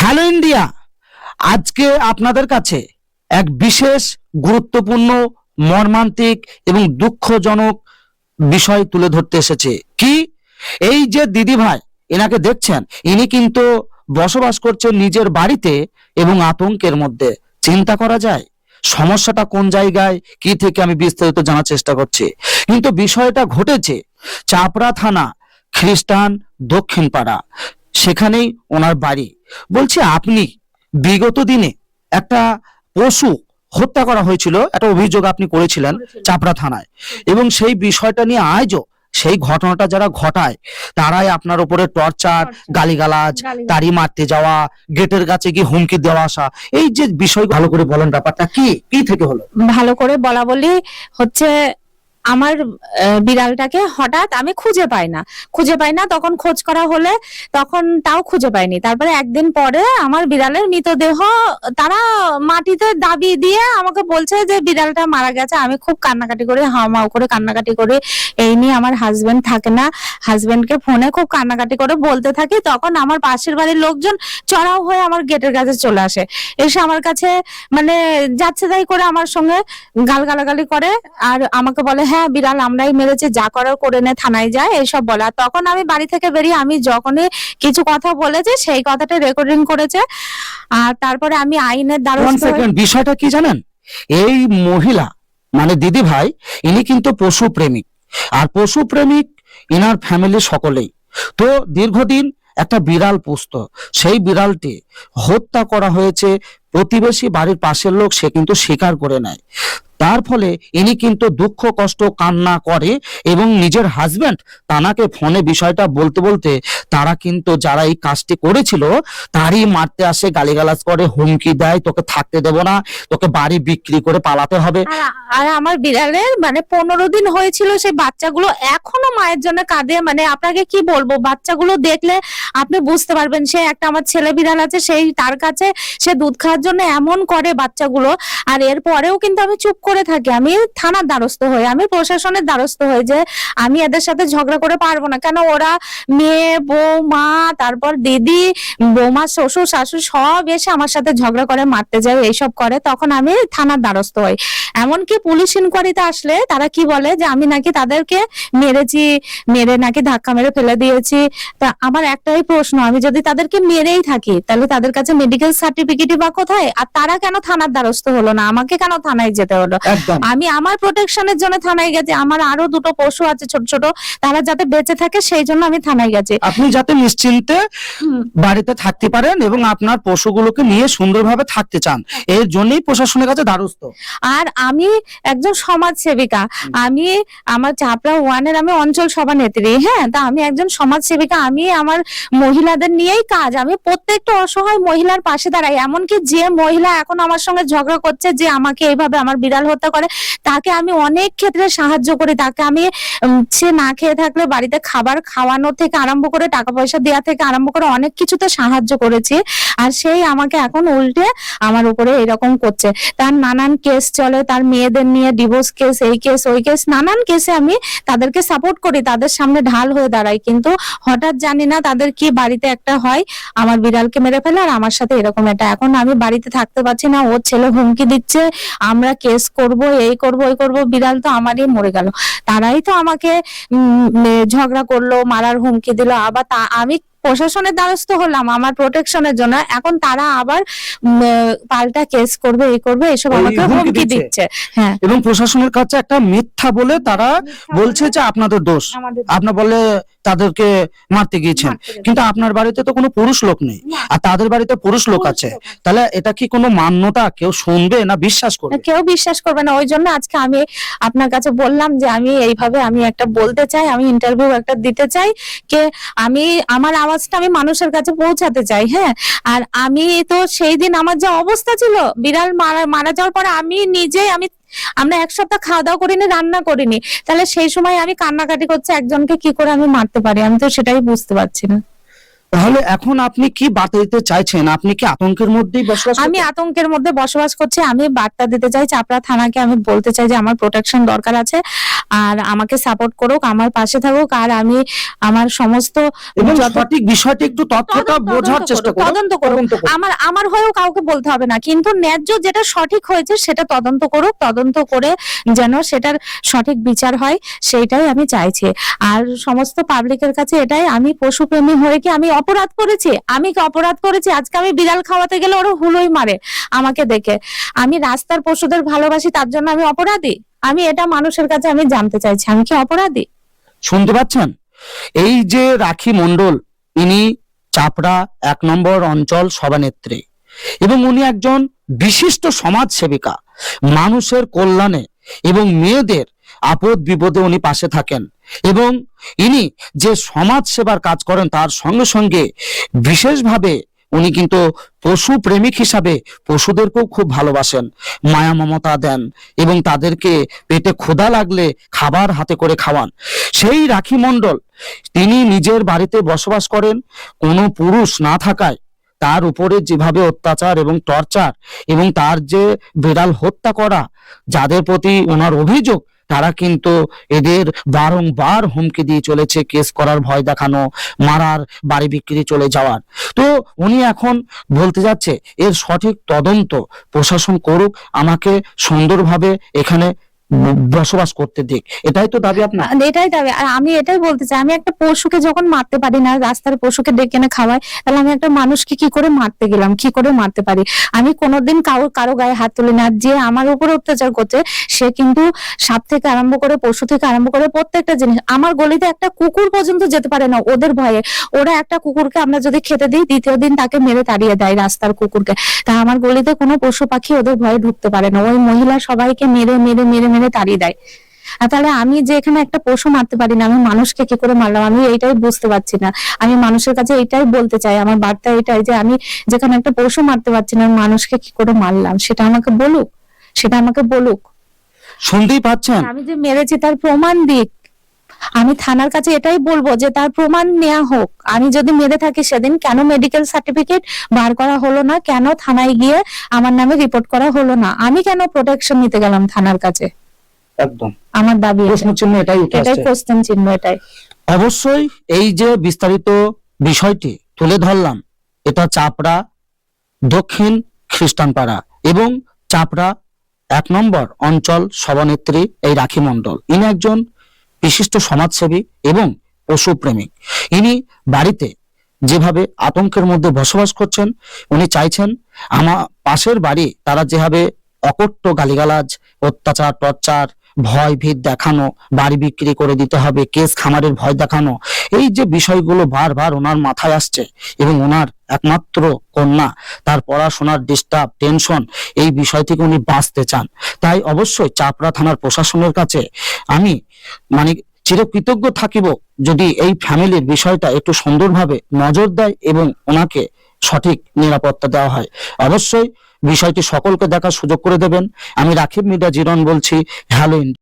Hello India আজকে আপনাদের কাছে এক বিশেষ গুরুত্বপূর্ণ, মর্মান্তিক এবং দুঃখজনক বিষয় তুলে ধরতে এসেছে। কি? এই যে দিদি ভাই, এনাকে দেখছেন, ইনি কিন্তু বসবাস করছেন নিজের বাড়িতে এবং আতঙ্কের মধ্যে। চিন্তা করা যায়, সমস্যাটা কোন জায়গায়, কি থেকে আমি বিস্তারিত জানার চেষ্টা করছি। কিন্তু বিষয়টা ঘটেছে চাপড়া থানা খ্রিস্টান দক্ষিণ পাড়া সেখানেই ওনার বাড়ি। বলছি আপনি বিগত দিনে একটা পশু হত্যা করা হয়েছিল একটা অভিযোগ আপনি করেছিলেন চাপড়া থানায়। এবং সেই বিষয়টা নিয়ে আজও সেই ঘটনাটা যারা ঘটায় তারাই আপনার উপরে টর্চার গালিগালাজ তাড়ি মারতে যাওয়া গেটের কাছে গিয়ে হুমকি দেওয়া আসা এই যে বিষয় ভালো করে বলেন ব্যাপারটা কি কি থেকে হলো? ভালো করে বলা বলি হচ্ছে আমার বিড়ালটাকে হঠাৎ আমি খুঁজে পাই না। খুঁজে পাই না, তখন খোঁজ করা হলে তখন তাও খুঁজে পাইনি। তারপরে একদিন পরে আমার বিড়ালের মৃতদেহ তারা মাটিতে দাবি দিয়ে আমাকে বলছে যে বিড়ালটা মারা গেছে। আমি খুব কান্নাকাটি করে হাওমাও করে কান্নাকাটি করে এই নিয়ে আমার হাজবেন্ড থাকে না। হাজবেন্ডকে ফোনে খুব কান্নাকাটি করে বলতে থাকি। তখন আমার পাশের বাড়ির লোকজন চড়াও হয়ে আমার গেটের কাছে চলে আসে। এসে আমার কাছে মানে যাচ্ছে তাই করে আমার সঙ্গে গাল গালাগালি করে। আর আমাকে বলে হ্যাঁ বিড়াল আমরাই মেরেছি যা করার করে নে থানায় যায় এইসব বলে তখন আমি বাড়ি থেকে বেরিয়ে আমি যখনই কিছু কথা বলেছি সেই কথাটা রেকর্ডিং করেছে। আর তারপরে আমি আইনের দ্বারস্থ বিষয়টা কি জানেন? এই মহিলা মানে দিদি ভাই ইনি কিন্তু পশু প্রেমিক। আর পশু প্রেমিক ইনার ফ্যামিলি সকলেই। তো দীর্ঘদিন একটা বিড়াল পুষত। সেই বিড়ালটি হত্যা করা হয়েছে। প্রতিবেশী বাড়ির পাশের লোক সে কিন্তু স্বীকার করে নেয়। তার ফলে ইনি কিন্তু দুঃখ, কষ্ট, কান্না করে এবং নিজের হাজবেন্ড তানাকে ফোনে বিষয়টা বলতে বলতে তারা কিন্তু যারা এই কাজটি করেছিল, তারই মারতে আসে, গালিগালাজ করে, হুমকি দেয়, তোকে থাকতে দেব না, তোকে বাড়ি বিক্রি করে পালাতে হবে। আর আমার বিড়ালের মানে পনেরো দিন হয়েছিল সেই বাচ্চাগুলো এখনও মায়ের জন্য কাঁদে মানে আপনাকে কি বলব? বাচ্চাগুলো দেখলে আপনি বুঝতে পারবেন, সে একটা আমার ছেলে বিড়াল আছে, সেই তার কাছে সে দুধ খাওয়ার জন্য এমন করে বাচ্চাগুলো। আর এরপরেও কিন্তু আমি চুপ করে থাকি। আমি থানার দ্বারস্থ হই। আমি প্রশাসনের দ্বারস্থ হই যে আমি এদের সাথে ঝগড়া করে পারব না। কেন ওরা মেয়ে, বউ, মা, তারপর দিদি, বৌমা, শ্বশুর, শাশুড়ি সব এসে আমার সাথে ঝগড়া করে, মারতে যায়, এইসব করে। তখন আমি থানার দ্বারস্থ হই। এমনকি পুলিশ ইনকোয়ারিতে আসলে তারা কি বলে যে আমি নাকি তাদেরকে মেরেছি, মেরে নাকি ধাক্কা মেরে ফেলে দিয়েছি। তা আমার একটাই প্রশ্ন, আমি যদি তাদেরকে মেরেই থাকি, তাহলে তাদের কাছে মেডিকেল সার্টিফিকেটই বা কোথায়? আর তারা কেন থানার দ্বারস্থ হলো না? আমাকে কেন থানায় যেতে হলো? আমি আমার প্রোটেকশনের জন্য থানায় গেছি আমার আরও দুটো পশু আছে ছোট ছোট তারা যাতে বেঁচে থাকে সেই জন্য আমি থানায় গেছি। আপনি যাতে নিশ্চিন্তে বাড়িতে থাকতে পারেন এবং আপনার পশুগুলোকে নিয়ে সুন্দরভাবে থাকতে চান এর জন্যই প্রশাসনের কাছে দ্বারস্থ। আর আমি একজন সমাজ সেবিকা আমি আমার চাপড়া ওয়ানের আমি অঞ্চল সভানেত্রী হ্যাঁ তা আমি একজন সমাজ সেবিকা আমি আমার মহিলাদের নিয়েই কাজ আমি প্রত্যেকটা অসহায় মহিলার পাশে দাঁড়াই এমনকি যে মহিলা এখন আমার সঙ্গে ঝগড়া করছে যে আমাকে এইভাবে আমার বিড়াল হত্যা করে, তাকে আমি অনেক ক্ষেত্রে সাহায্য করি। তাকে আমি সে না খেয়ে থাকলে বাড়িতে খাবার খাওয়ানো থেকে আরম্ভ করে টাকা পয়সা দেওয়া থেকে আরম্ভ করে অনেক কিছুতে সাহায্য করেছি। আর সেই আমাকে এখন উল্টে আমার উপরে এরকম করছে। তার নানান কেস চলে, তার মেয়েদের নিয়ে ডিভোর্স কেস এই কেস ওই কেস নানান কেসে আমি তাদেরকে সাপোর্ট করি। তাদের সামনে ঢাল হয়ে দাঁড়াই। কিন্তু হঠাৎ জানি না তাদের কি বাড়িতে একটা হয়, আমার বিড়ালকে মেরে ফেলে আর আমার সাথে এরকম এটা এখন আমি বাড়িতে থাকতে পারছি না, ওর ছেলে হুমকি দিচ্ছে, আমরা কেস করব, এই করব, ওই করব, বিড়াল তো আমারই মরে গেল। তারাই তো আমাকে ঝগড়া করল, মারার হুমকি দিল, আবার আমি প্রশাসনের দ্বারস্থ হলাম আমার প্রোটেকশনের জন্য। এখন তারা আবার পাল্টা কেস করবে এই করবে এসব আমাকে হুমকি দিচ্ছে। হ্যাঁ। এবং প্রশাসনের কাছে একটা মিথ্যা বলে তারা বলছে যে আপনাদের দোষ। আপনার বলে তাদেরকে মারতে গিয়েছেন। কিন্তু আপনার বাড়িতে তো কোনো পুরুষ লোক নেই। আর তাদের বাড়িতে পুরুষ লোক আছে। তাহলে এটা কি কোনো মান্যতা? কেউ শুনবে না বিশ্বাস করবে? কেউ বিশ্বাস করবে না। ওই জন্য আজকে আমি আপনার কাছে বললাম যে আমি এইভাবে আমি একটা বলতে চাই আমি ইন্টারভিউ একটা দিতে চাই কে আমি আমার আওয়াজটা আমি মানুষের কাছে পৌঁছাতে চাই হ্যাঁ? আর আমি তো সেই দিন আমার যা অবস্থা ছিল, বিড়াল মারা মারা যাওয়ার পরে আমি নিজে, আমি, আমরা এক সপ্তাহ খাওয়া দাওয়া করিনি, রান্না করিনি। তাহলে সেই সময় আমি কান্নাকাটি করছি, একজনকে কি করে আমি মারতে পারি? আমি তো সেটাই বুঝতে পারছি না। তাহলে এখন আপনি কি বার্তা দিতে চাইছেন? আপনি কি আতঙ্কের মধ্যেই বসবাস আমি আতঙ্কের মধ্যে বসবাস করছি। আমি বার্তা দিতে চাই চাপড়া থানাকে। আমি বলতে চাই যে আমার প্রোটেকশন দরকার আছে। আর আমাকে সাপোর্ট করুক আমার পাশে থাকুক। আর আমি আমার সমস্ত এবং সঠিক বিষয়টি একটু তথ্যটা বোঝার চেষ্টা করুন। তদন্ত করুন। আমার আমার হয়েও কাউকে বলতে হবে না। কিন্তু ন্যায্য যেটা সঠিক হয়েছে সেটা তদন্ত করুক তদন্ত করে যেন সেটার সঠিক বিচার হয় সেইটাই আমি চাইছি। আর সমস্ত পাবলিকের কাছে এটাই। আমি পশুপ্রেমী হয়ে কি আমি অপরাধ করেছি? আমি কি অপরাধ করেছি? আজকে আমি বিড়াল খাওয়াতে গেলে ওরা হুলোই মারে আমাকে দেখে। আমি রাস্তার পশুদের ভালোবাসি, তার জন্য আমি অপরাধী? আমি এটা মানুষের কাছে আমি জানতে চাইছি। আমি কি অপরাধী? শুনতে পাচ্ছেন? এই যে রাখি মণ্ডল, ইনি চাপড়া, এক নম্বর অঞ্চল সভানেত্রী এবং উনি একজন বিশিষ্ট সমাজ সেবিকা মানুষের কল্যাণে এবং মেয়েদের আপদ বিপদে উনি পাশে থাকেন এবং ইনি যে সমাজ সেবার কাজ করেন তার সঙ্গে সঙ্গে বিশেষভাবে উনি কিন্তু পশু প্রেমিক হিসাবে পশুদেরকেও খুব ভালোবাসেন, মায়া মমতা দেন এবং তাদেরকে পেটে ক্ষুধা লাগলে খাবার হাতে করে খাওয়ান। সেই রাখি মণ্ডল তিনি নিজের বাড়িতে বসবাস করেন, কোনো পুরুষ না থাকায় তার উপরে যেভাবে অত্যাচার এবং টর্চার এবং তার যে বিড়াল হত্যা করা, যাদের প্রতি ওনার অভিযোগ তারা কিন্তু এদের বারংবার হুমকি দিয়ে চলেছে, কেস করার ভয় দেখানো, মারার, বাড়ি বিক্রি চলে যাওয়ার। তো উনি এখন বলতে যাচ্ছে, এর সঠিক তদন্ত প্রশাসন করুক, আমাকে সুন্দরভাবে এখানে বসবাস করতে দিক। এটাই তো দাবি আপনার? এটাই দাবি। আর আমি এটাই বলতে চাই, আমি একটা পশুকে যখন মারতে পারি না, রাস্তার পশুকে ডেকে এনে খাওয়াই, তাহলে আমি একটা মানুষকে কি করে মারতে গেলাম, কি করে মারতে পারি? আমি কোনোদিন কারও কারও গায়ে হাত তুলি না। যে আমার উপর অত্যাচার করছে, সে কিন্তু সাপ থেকে আরম্ভ করে, পশু থেকে আরম্ভ করে প্রত্যেকটা জিনিস, আমার গলিতে একটা কুকুর পর্যন্ত যেতে পারে না ওদের ভয়ে। ওরা একটা কুকুরকে আমরা যদি খেতে দিই, দ্বিতীয় দিন তাকে মেরে তাড়িয়ে দেয় রাস্তার কুকুরকে। তা আমার গলিতে কোনো পশু পাখি ওদের ভয়ে ঢুকতে পারে না। ওই মহিলা সবাইকে মেরে মেরে মেরে মেরে তাড়িয়ে দেয়। তাহলে আমি যে এখানে একটা পশু মারতে পারি না আমি মানুষকে কি করে মারলাম? আমি এইটাই বুঝতে পারছি না। আমি মানুষের কাছে এটাই বলতে চাই আমার বার্তা এটাই যে আমি যেখানে একটা পশু মারতে পারছি না আমি মানুষকে কি করে মারলাম? সেটা আমাকে বলুক সেটা আমাকে বলুক। শুনতেই পাচ্ছেন? আমি যে মেরেছি তার প্রমাণ দিক। আমি থানার কাছে এটাই বলব যে তার প্রমাণ নেওয়া হোক। আমি যদি মেরে থাকি সেদিন কেন মেডিকেল সার্টিফিকেট বার করা হলো না? কেন থানায় গিয়ে আমার নামে রিপোর্ট করা হলো না? আমি কেন প্রোটেকশন নিতে গেলাম থানার কাছে? একদম। আমার দাবি। প্রশ্ন চিহ্ন এটাই উঠে এটাই কোশ্চেন চিহ্ন এটাই। অবশ্যই এই যে বিস্তারিত বিষয়টি তুলে ধরলাম এটা চাপড়া দক্ষিণ খ্রিস্টানপাড়া এবং চাপড়া এক নম্বর অঞ্চল সভানেত্রী এই রাখি মণ্ডল। ইনি একজন বিশিষ্ট সমাজসেবী এবং পশুপ্রেমিক ইনি বাড়িতে যেভাবে আতঙ্কের মধ্যে বসবাস করছেন উনি চাইছেন আমার পাশের বাড়ি তারা যেভাবে অকট্য গালিগালাজ, অত্যাচার, টর্চার, ভয়, ভীত দেখানো, বাড়ি বিক্রি করে দিতে হবে, কেস খামারের ভয় দেখানো, এই যে বিষয়গুলো বারবার ওনার মাথায় আসছে এবং ওনার একমাত্র কন্যা, তার পড়াশোনার ডিস্টার্ব, টেনশন, এই বিষয় থেকে উনি বাঁচতে চান। তাই অবশ্যই চাপড়া থানার প্রশাসনের কাছে আমি মানে চিরকৃতজ্ঞ থাকিব যদি এই ফ্যামিলির বিষয়টা একটু সুন্দরভাবে নজর দেয় এবং ওনাকে সঠিক নিরাপত্তা দেওয়া হয়। অবশ্যই বিষয়টি সকলকে দেখার সুযোগ করে দেবেন। আমি রাখিব মিডা জিরন বলছি, হ্যালো